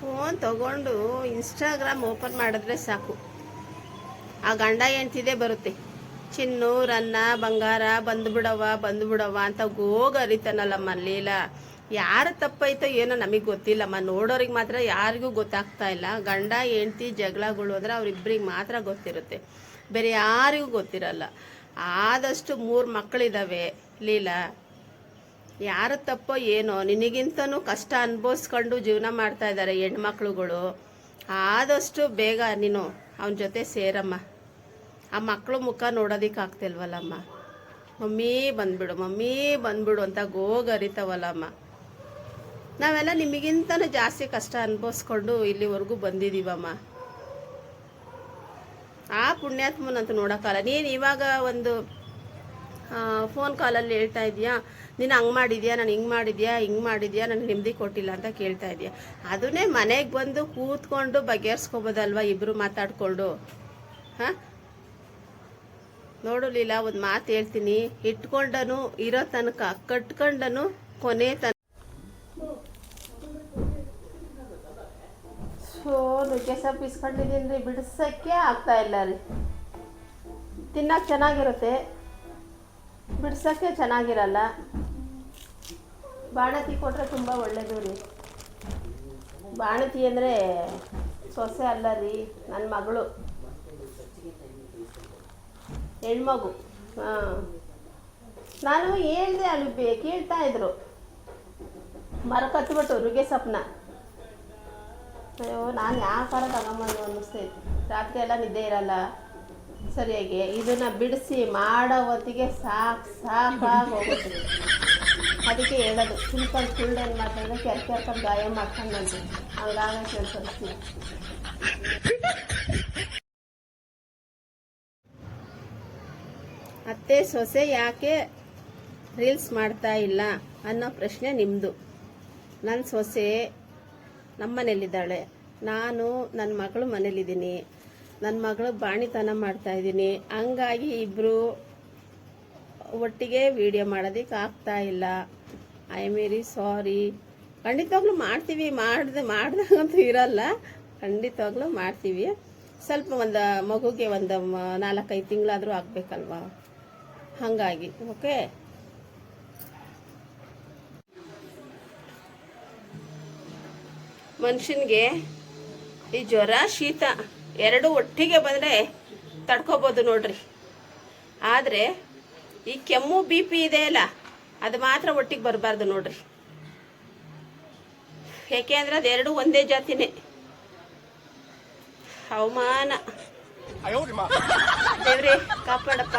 Phone ತಗೊಂಡು Instagram open ಮಾಡಿದ್ರೆ ಸಾಕು. ಆ ಗಂಡ ಹೆಂಡ್ತಿದೆ ಬರುತ್ತೆ. ಚಿನ್ನು ರನ್ನ ಬಂಗಾರ ಬಂದ್ಬಿಡವ ಬಂದ್ಬಿಡವ ಅಂತ ಗೋಗರಿತಾನಲ್ಲಮ್ಮ ಲೀಲಾ. ಯಾರ ತಪ್ಪೈತೋ ಏನೋ ನಮಗೆ ಗೊತ್ತಿಲ್ಲಮ್ಮ. ನೋಡೋರಿಗೆ ಮಾತ್ರ ಯಾರಿಗೂ ಗೊತ್ತಾಗ್ತಾ ಇಲ್ಲ. ಗಂಡ, ಹೆಂಡ್ತಿ, ಜಗಳಗಳು ಅಂದರೆ ಅವ್ರಿಬ್ರಿಗೆ ಮಾತ್ರ ಗೊತ್ತಿರುತ್ತೆ. ಬೇರೆ ಯಾರಿಗೂ ಗೊತ್ತಿರಲ್ಲ. ಆದಷ್ಟು ಮೂರು ಮಕ್ಕಳಿದ್ದಾವೆ ಲೀಲಾ. ಯಾರ ತಪ್ಪೋ ಏನೋ, ನಿನಗಿಂತನೂ ಕಷ್ಟ ಅನುಭವಿಸ್ಕೊಂಡು ಜೀವನ ಮಾಡ್ತಾ ಇದ್ದಾರೆ ಹೆಣ್ಮಕ್ಳುಗಳು. ಆದಷ್ಟು ಬೇಗ ನೀನು ಅವನ ಜೊತೆ ಸೇರಮ್ಮ. ಆ ಮಕ್ಕಳು ಮುಖ ನೋಡೋದಕ್ಕೆ ಆಗ್ತಿಲ್ವಲ್ಲಮ್ಮ ಮಮ್ಮಿ ಬಂದ್ಬಿಡು ಮಮ್ಮಿ ಬಂದ್ಬಿಡು ಅಂತ ಗೋಗರಿತಾವಲ್ಲಮ್ಮ. ನಾವೆಲ್ಲ ನಿಮಗಿಂತನೂ ಜಾಸ್ತಿ ಕಷ್ಟ ಅನುಭವಿಸ್ಕೊಂಡು ಇಲ್ಲಿವರೆಗೂ ಬಂದಿದ್ದೀವಮ್ಮ ಆ ಪುಣ್ಯಾತ್ಮನಂತ ನೋಡೋಕ್ಕಲ್ಲ ನೀನು ಇವಾಗ ಒಂದು ಫೋನ್ ಕಾಲಲ್ಲಿ ಹೇಳ್ತಾ ಇದೀಯಾ? ನೀನು ಹಂಗೆ ಮಾಡಿದ್ಯಾ? ನಾನು ಹಿಂಗೆ ಮಾಡಿದ್ಯಾ? ಹಿಂಗೆ ಮಾಡಿದ್ಯಾ? ನನಗೆ ನೆಮ್ಮದಿ ಕೊಟ್ಟಿಲ್ಲ ಅಂತ ಕೇಳ್ತಾ ಇದೀಯಾ? ಅದನ್ನೇ ಮನೆಗೆ ಬಂದು ಕೂತ್ಕೊಂಡು ಬಗೆಹರಿಸ್ಕೊಬೋದಲ್ವ ಇಬ್ಬರು ಮಾತಾಡಿಕೊಂಡು? ಹಾಂ? ನೋಡಲಿಲ್ಲ ಲೀಲಾ, ಒಂದು ಮಾತು ಹೇಳ್ತೀನಿ. ಇಟ್ಕೊಂಡನು, ಇರೋ ತನಕ, ಕಟ್ಕೊಂಡನು ಕೊನೆ ತನಕ ಸೊ ನುಗ್ಗೆ ಸೊಪ್ಪು ರೀ ಬಿಡಿಸೋಕ್ಕೆ ಆಗ್ತಾ ಇಲ್ಲ ರೀ ತಿನ್ನಕ್ಕೆ ಚೆನ್ನಾಗಿರುತ್ತೆ. ಬಿಡ್ಸೋಕ್ಕೆ ಚೆನ್ನಾಗಿರಲ್ಲ. ಬಾಣತಿ ಕೊಟ್ಟರೆ ತುಂಬ ಒಳ್ಳೆಯದು ರೀ. ಬಾಣತಿ ಅಂದರೆ ಸೊಸೆ ಅಲ್ಲ ರೀ ನನ್ನ ಮಗಳು. ಹೆಣ್ಮಗು. ಹಾಂ. ನಾನು ಹೇಳಿದೆ ಅಲ್ಲಿ ಬೇ ಕೇಳ್ತಾ ಇದ್ರು. ಮರ ಕತ್ಬಿಟ್ಟು ರುಗೆ ಸೊಪ್ಪನ್ನ ಅಯ್ಯೋ, ನಾನು ಯಾಕಾರ ತಗೊಂಬಂದು ಅನ್ನಿಸ್ತೈತೆ ರಾತ್ರಿ ಎಲ್ಲ ನಿದ್ದೆ ಇರಲ್ಲ. ಸರಿಯಾಗಿ ಇದನ್ನ ಬಿಡಿಸಿ ಮಾಡೋ ಹೊತ್ತಿಗೆ ಸಾಕು ಸಾಕಾಗಿ ಹೋಗುತ್ತೆ. ಅದಕ್ಕೆ ಹೇಳೋದು, ಸಿಂಪಲ್ ಸುಳ್ಳು ಏನು ಮಾಡ್ತಾರೆ ಕೆರ್ ಕೆರ್ಕೊಂಡು ಗಾಯ ಮಾಡ್ಕೊಂಡು ಬಂದು. ಹಂಗಾಗ ಅತ್ತೆ ಸೊಸೆ ಯಾಕೆ ರೀಲ್ಸ್ ಮಾಡ್ತಾ ಇಲ್ಲ ಅನ್ನೋ ಪ್ರಶ್ನೆ ನಿಮ್ಮದು ನನ್ನ ಸೊಸೆ ನಮ್ಮ ಮನೇಲಿದ್ದಾಳೆ ನಾನು ನನ್ನ ಮಗಳು ಮನೇಲಿದ್ದೀನಿ. ನನ್ನ ಮಗಳು ಬಾಣಿತನ ಮಾಡ್ತಾ ಇದ್ದೀನಿ. ಹಂಗಾಗಿ ಇಬ್ಬರು ಒಟ್ಟಿಗೆ ವಿಡಿಯೋ ಮಾಡೋದಕ್ಕೆ ಆಗ್ತಾ ಇಲ್ಲ. ಐ ಆಮ್ ವೆರಿ ಸಾರಿ ಖಂಡಿತವಾಗ್ಲೂ ಮಾಡ್ತೀವಿ. ಮಾಡ್ದೆ ಮಾಡ್ದಾಗಂತೂ ಇರಲ್ಲ. ಖಂಡಿತವಾಗ್ಲೂ ಮಾಡ್ತೀವಿ. ಸ್ವಲ್ಪ ಒಂದು ಮಗುಗೆ ಒಂದು ನಾಲ್ಕೈದು ತಿಂಗಳಾದರೂ ಆಗಬೇಕಲ್ವಾ? ಹಾಗಾಗಿ ಓಕೆ ಮನುಷ್ಯನಿಗೆ ಈ ಜ್ವರ, ಶೀತ ಎರಡು ಒಟ್ಟಿಗೆ ಬಂದರೆ ತಡ್ಕೋಬೋದು ನೋಡ್ರಿ. ಆದರೆ ಈ ಕೆಮ್ಮು ಬಿ ಪಿ ಇದೆ ಅಲ್ಲ ಅದು ಮಾತ್ರ ಒಟ್ಟಿಗೆ ಬರಬಾರ್ದು ನೋಡ್ರಿ. ಯಾಕೆ ಅಂದ್ರೆ ಅದೆರಡು ಒಂದೇ ಜಾತಿನೇ. ಅವಮಾನ. ದೇವ್ರಿ ಕಾಪಾಡಪ್ಪ.